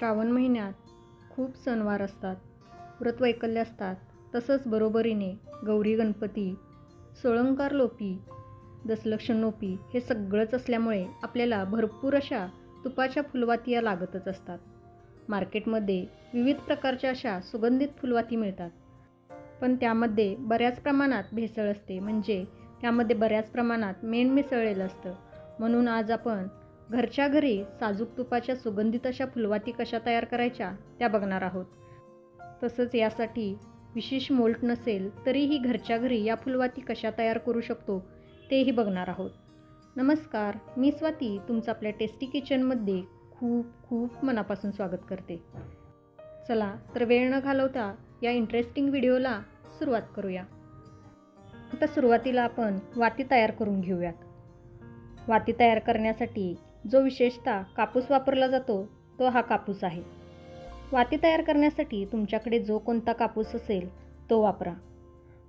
श्रावण महिन्यात खूप सणवार असतात. व्रतवैकल्य असतात. तसंच बरोबरीने गौरी गणपती सोळंकार लोपी दसलक्ष लोपी हे सगळंच असल्यामुळे आपल्याला भरपूर अशा तुपाच्या फुलवाती या लागतच असतात. मार्केटमध्ये विविध प्रकारच्या अशा सुगंधित फुलवाती मिळतात. पण त्यामध्ये बऱ्याच प्रमाणात भेसळ असते. म्हणजे त्यामध्ये बऱ्याच प्रमाणात मेण मिसळलेलं असतं. म्हणून आज आपण घरच्या घरी साजूक तुपाच्या सुगंधित अशा फुलवाती कशा तयार करायच्या त्या बघणार आहोत. तसंच यासाठी विशेष मोल्ट नसेल तरीही घरच्या घरी या फुलवाती कशा तयार करू शकतो तेही बघणार आहोत. नमस्कार मी स्वाती तुमचं आपल्या टेस्टी किचनमध्ये खूप खूप मनापासून स्वागत करते. चला तर वेळ न घालवता या इंटरेस्टिंग व्हिडिओला सुरुवात करूया. आता सुरुवातीला आपण वाती तयार करून घेऊयात. वाती तयार करण्यासाठी जो विशेषतः कापूस वापरला जातो तो हा कापूस आहे. वाती तयार करण्यासाठी तुमच्याकडे जो कोणता कापूस असेल तो वापरा.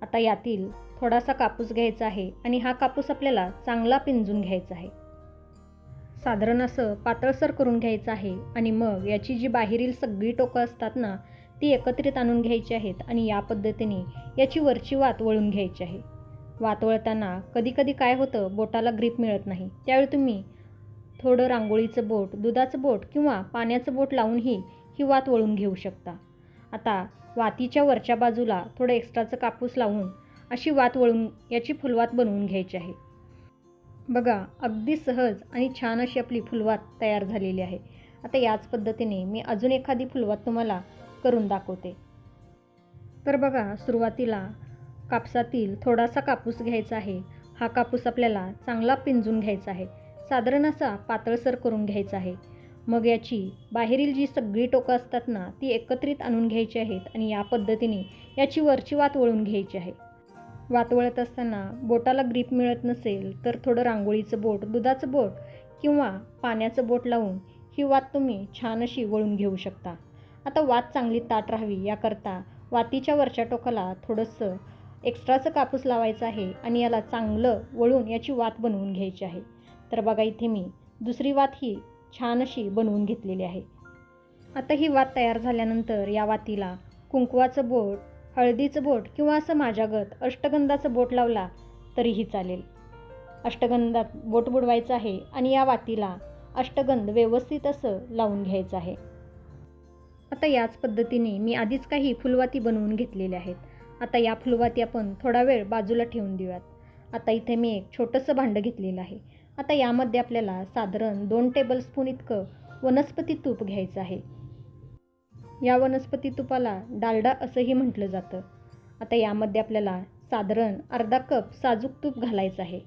आता यातील थोडासा कापूस घ्यायचा आहे आणि हा कापूस आपल्याला चांगला पिंजून घ्यायचा आहे. साधारण असं पातळसर करून घ्यायचं आहे आणि मग याची जी बाहेरील सगळी टोकं असतात ना ती एकत्रित आणून घ्यायची आहेत आणि या पद्धतीने याची वरची वात वळून घ्यायची आहे. वात वळताना कधीकधी काय होतं बोटाला ग्रीप मिळत नाही. त्यावेळी तुम्ही थोडं रांगोळीचं बोट दुधाचं बोट किंवा पाण्याचं बोट लावूनही ही वात वळून घेऊ शकता. आता वातीच्या वरच्या बाजूला थोडं एक्स्ट्राचं कापूस लावून अशी वात वळून याची फुलवात बनवून घ्यायची आहे. बघा अगदी सहज आणि छान अशी आपली फुलवात तयार झालेली आहे. आता याच पद्धतीने मी अजून एखादी फुलवात तुम्हाला करून दाखवते. तर बघा सुरुवातीला कापसातील थोडासा कापूस घ्यायचा आहे. हा कापूस आपल्याला चांगला पिंजून घ्यायचा आहे. साधारण असा पातळसर करून घ्यायचा आहे. मग याची बाहेरील जी सगळी टोकं असतात ना ती एकत्रित आणून घ्यायची आहेत आणि या पद्धतीने याची वरची वात वळून घ्यायची आहे. वात वळत असताना बोटाला ग्रीप मिळत नसेल तर थोडं रांगोळीचं बोट दुधाचं बोट किंवा पाण्याचं बोट लावून ही वात तुम्ही छान अशी वळून घेऊ शकता. आता वात चांगली ताट राहावी याकरता वातीच्या वरच्या टोकाला थोडंसं एक्स्ट्राचं कापूस लावायचं आहे आणि याला चांगलं वळून याची वात बनवून घ्यायची आहे. तर बघा इथे मी दुसरी वात ही छान अशी बनवून घेतलेली आहे. आता ही वात तयार झाल्यानंतर या वातीला कुंकवाचं बोट हळदीचं बोट किंवा असं माझ्यागत अष्टगंधाचं बोट लावला तरीही चालेल. अष्टगंधात बोट बुडवायचं आहे आणि या वातीला अष्टगंध व्यवस्थित असं लावून घ्यायचं आहे. आता याच पद्धतीने मी आधीच काही फुलवाती बनवून घेतलेल्या आहेत. आता या फुलवाती आपण थोडा वेळ बाजूला ठेवून देऊयात. आता इथे मी एक छोटंसं भांडं घेतलेलं आहे. आता यामध्ये आपल्याला साधारण दोन टेबलस्पून इतकं वनस्पती तूप घ्यायचं आहे. या वनस्पती तुपाला डालडा असंही म्हटलं जातं. आता यामध्ये आपल्याला साधारण अर्धा कप साजूक तूप घालायचं आहे.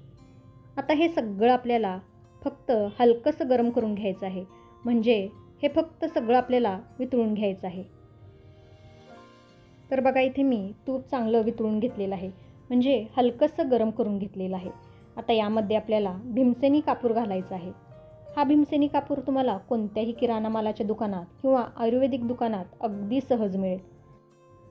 आता हे सगळं आपल्याला फक्त हलकंसं गरम करून घ्यायचं आहे. म्हणजे हे फक्त सगळं आपल्याला वितळून घ्यायचं आहे. तर बघा इथे मी तूप चांगलं वितळून घेतलेलं आहे. म्हणजे हलकंसं गरम करून घेतलेलं आहे. आता यामध्ये आपल्याला भीमसेनी कापूर घालायचा आहे. हा भीमसेनी कापूर तुम्हाला कोणत्याही किराणा मालाच्या दुकानात किंवा आयुर्वेदिक दुकानात अगदी सहज मिळेल.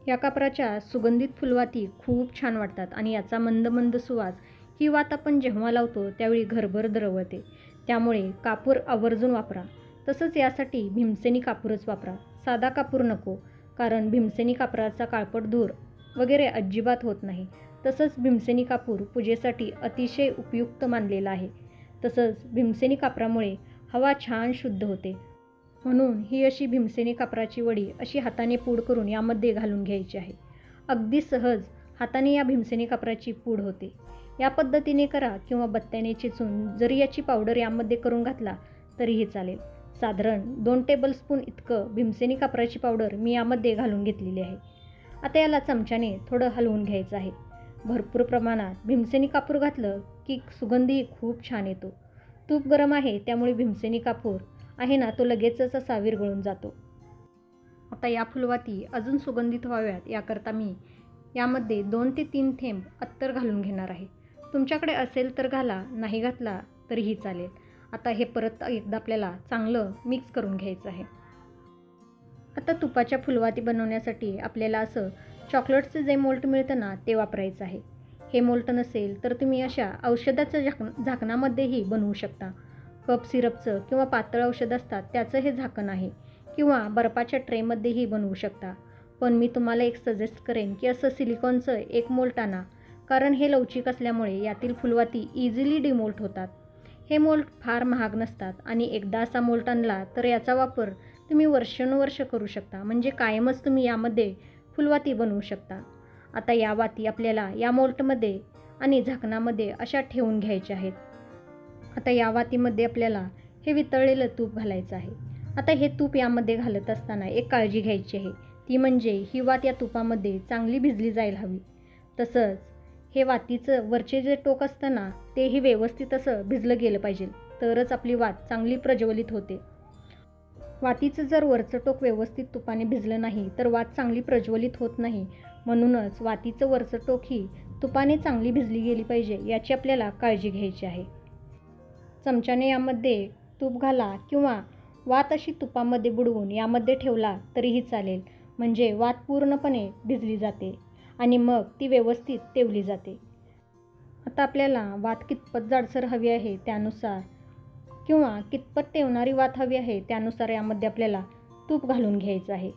या कापराच्या सुगंधित फुलवाती खूप छान वाटतात आणि याचा मंद मंद सुवास ही वात आपण जेव्हा लावतो त्यावेळी घरभर दरवळते. त्यामुळे कापूर आवर्जून वापरा. तसंच यासाठी भीमसेनी कापूरच वापरा. साधा कापूर नको कारण भीमसेनी कापराचा काळपट धूर वगैरे अजिबात होत नाही. तसंच भीमसेनी कापूर पूजेसाठी अतिशय उपयुक्त मानलेला आहे. तसंच भीमसेनी कापरामुळे हवा छान शुद्ध होते. म्हणून ही अशी भीमसेनी कापराची वडी अशी हाताने पूड करून यामध्ये घालून घ्यायची आहे. अगदी सहज हाताने या भीमसेनी कापराची पूड होते. या पद्धतीने करा किंवा बत्त्याने चिचून जरी याची पावडर यामध्ये करून घातला तरीही चालेल. साधारण दोन टेबलस्पून इतकं भीमसेनी कापराची पावडर मी यामध्ये घालून घेतलेली आहे. आता याला चमच्याने थोडं हलवून घ्यायचं आहे. भरपूर प्रमाणात भीमसेनी कापूर घातलं की सुगंधी खूप छान येतो. तूप गरम आहे त्यामुळे भीमसेनी कापूर आहे ना तो लगेचच असा विरघळून जातो. आता या फुलवाती अजून सुगंधित व्हाव्यात याकरता मी यामध्ये दोन ते तीन थेंब अत्तर घालून घेणार आहे. तुमच्याकडे असेल तर घाला नाही घातला तरीही चालेल. आता हे परत एकदा आपल्याला चांगलं मिक्स करून घ्यायचं आहे. आता तुपाच्या फुलवाती बनवण्यासाठी आपल्याला असं चॉकलेटचं जे मोल्ट मिळतं ना ते वापरायचं आहे. हे मोल्ट नसेल तर तुम्ही अशा औषधाच्या झाक झाकणामध्येही बनवू शकता. कप सिरपचं किंवा पातळ औषध असतात त्याचं हे झाकण आहे. किंवा बर्फाच्या ट्रेमध्येही बनवू शकता. पण मी तुम्हाला एक सजेस्ट करेन की असं सिलिकॉनचं एक मोल्ट आणा. कारण हे लवचिक असल्यामुळे यातील फुलवाती इझिली डिमोल्ट होतात. हे मोल्ट फार महाग नसतात आणि एकदा असा मोल्ट आणला तर याचा वापर तुम्ही वर्षानुवर्ष करू शकता. म्हणजे कायमच तुम्ही यामध्ये फुलवाती बनवू शकता. आता या वाती आपल्याला या मोल्टमध्ये आणि झाकणामध्ये अशा ठेवून घ्यायच्या आहेत. आता या वातीमध्ये आपल्याला हे वितळलेलं तूप घालायचं आहे. आता हे तूप यामध्ये घालत असताना एक काळजी घ्यायची आहे. ती म्हणजे ही वात या तुपामध्ये चांगली भिजली जायला हवी. तसंच हे वातीचं वरचे जे टोक असतं ना तेही व्यवस्थित असं भिजलं गेलं पाहिजे. तरच आपली वात चांगली प्रज्वलित होते. वातीचं जर वरचं टोक व्यवस्थित तुपाने भिजलं नाही तर वात चांगली प्रज्वलित होत नाही. म्हणूनच वातीचं वरचं टोक ही तुपाने चांगली भिजली गेली पाहिजे याची आपल्याला काळजी घ्यायची आहे. चमच्याने यामध्ये तूप घाला किंवा वात अशी तुपामध्ये बुडवून यामध्ये ठेवला तरीही चालेल म्हणजे वात पूर्णपणे भिजली जाते आणि मग ती व्यवस्थित तेवली जाते. आता आपल्याला वात कितपत जाडसर हवी आहे त्यानुसार किंवा कितपत तेवणारी वात हवी आहे त्यानुसार यामध्ये आपल्याला तूप घालून घ्यायचं आहे.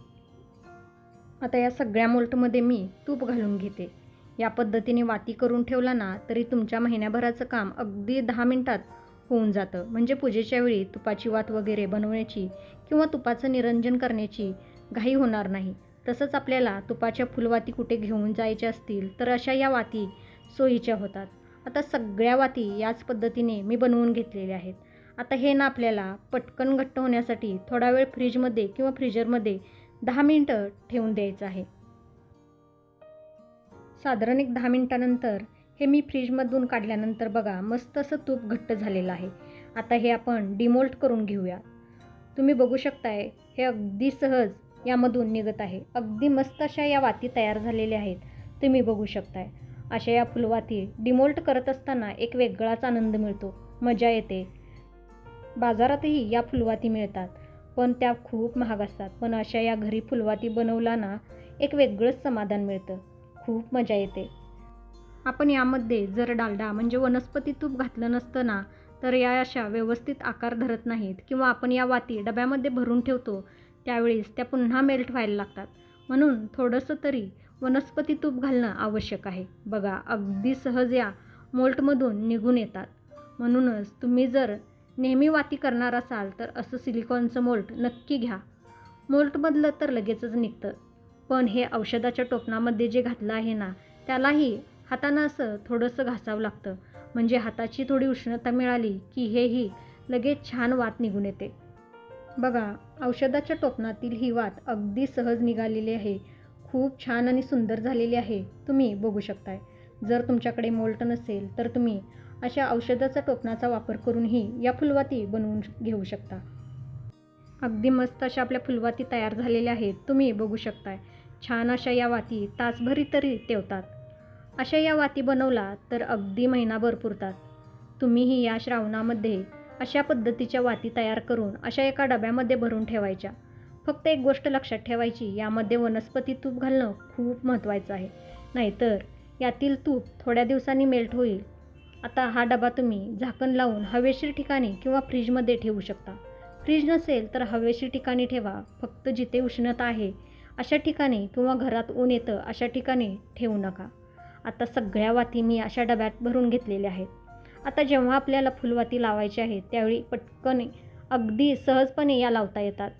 आता या सगळ्या मोल्टमध्ये मी तूप घालून घेते. या पद्धतीने वाती करून ठेवला ना तरी तुमच्या महिन्याभराचं काम अगदी दहा मिनटात होऊन जातं. म्हणजे पूजेच्या वेळी तुपाची वात वगैरे बनवण्याची किंवा तुपाचं निरंजन करण्याची घाई होणार नाही. तसंच आपल्याला तुपाच्या फुलवाती कुठे घेऊन जायच्या असतील तर अशा या वाती सोयीच्या होतात. आता सगळ्या वाती याच पद्धतीने मी बनवून घेतलेल्या आहेत. आता हे ना आपल्याला पटकन घट्ट होण्यासाठी थोडा वेळ फ्रीजमध्ये किंवा फ्रीजरमध्ये दहा मिनटं ठेवून द्यायचं आहे. साधारण एक दहा मिनटानंतर हे मी फ्रीजमधून काढल्यानंतर बघा मस्त असं तूप घट्ट झालेलं आहे. आता हे आपण डिमोल्ट करून घेऊया. तुम्ही बघू शकताय हे अगदी सहज यामधून निघत आहे. अगदी मस्त अशा या वाती तयार झालेल्या आहेत. तुम्ही बघू शकताय. अशा या फुलवाती डिमोल्ट करत असताना एक वेगळाच आनंद मिळतो. मजा येते. बाजारातही या फुलवाती मिळतात. पण त्या खूप महाग असतात. पण अशा या घरी फुलवाती बनवला ना एक वेगळंच समाधान मिळतं. खूप मजा येते. आपण यामध्ये जर डालडा म्हणजे वनस्पती तूप घातलं नसतं ना तर या अशा व्यवस्थित आकार धरत नाहीत किंवा आपण या वाती डब्यामध्ये भरून ठेवतो त्यावेळेस त्या पुन्हा मेल्ट व्हायला लागतात. म्हणून थोडंसं तरी वनस्पती तूप घालणं आवश्यक आहे. बघा अगदी सहज या मोल्टमधून निघून येतात. म्हणूनच तुम्ही जर नेहमी वाती करणार असाल तर असं सिलिकॉनचं मोल्ट नक्की घ्या. मोल्टमधलं तर लगेचच निघतं. पण हे औषधाच्या टोपणामध्ये जे घातलं आहे ना त्यालाही हातानं असं थोडंसं घासावं लागतं. म्हणजे हाताची थोडी उष्णता मिळाली की हेही लगेच छान वात निघून येते. बघा औषधाच्या टोपणातील ही वात अगदी सहज निघालेली आहे. खूप छान आणि सुंदर झालेली आहे. तुम्ही बघू शकताय. जर तुमच्याकडे मोल्ट नसेल तर तुम्ही अशा औषधाचा टोपणाचा वापर करूनही या फुलवाती बनवून घेऊ शकता. अगदी मस्त अशा आपल्या फुलवाती तयार झालेल्या आहेत. तुम्ही बघू शकताय. छान अशा या वाती तासभरी तरी तेवतात. अशा या वाती बनवला तर अगदी महिनाभर पुरतात तुम्हीही या श्रावणामध्ये अशा पद्धतीच्या वाती तयार करून अशा एका डब्यामध्ये भरून ठेवायच्या. फक्त एक गोष्ट लक्षात ठेवायची यामध्ये वनस्पती तूप घालणं खूप महत्त्वाचं आहे. नाहीतर यातील तूप थोड्या दिवसांनी मेल्ट होईल. आता हा डबा तुम्ही झाकण लावून हवेशीर ठिकाणी किंवा फ्रीजमध्ये ठेवू शकता. फ्रीज नसेल तर हवेशीर ठिकाणी ठेवा फक्त जिथे उष्णता आहे अशा ठिकाणी किंवा घरात ऊन येतं अशा ठिकाणी ठेवू नका. आता सगळ्या वाती मी अशा डब्यात भरून घेतलेल्या आहेत. आता जेव्हा आपल्याला फुलवाती लावायची आहेत त्यावेळी पटकन अगदी सहजपणे या लावता येतात.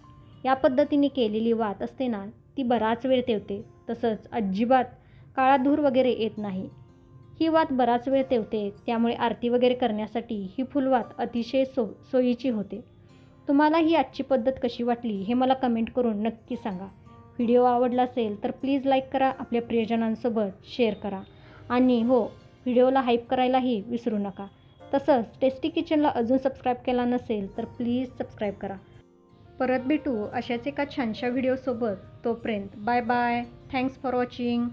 या पद्धतीने केलेली वात असते ना ती बराच वेळ ठेवते तसंच अजिबात काळा धूर वगैरे येत नाही. ही वात बराच वेळ तेवते त्यामुळे आरती वगैरे करण्यासाठी ही फुलवात अतिशय सो सोयीची होते. तुम्हाला ही आजची पद्धत कशी वाटली हे मला कमेंट करून नक्की सांगा. व्हिडिओ आवडला असेल तर प्लीज लाईक करा आपल्या प्रियजनांसोबत शेअर करा. आणि हो व्हिडिओला हाईप करायलाही विसरू नका. तसंच टेस्टी किचनला अजून सबस्क्राईब केला नसेल तर प्लीज सबस्क्राईब करा. परत भेटू अशाच एका छानशा व्हिडिओसोबत तोपर्यंत bye bye thanks for watching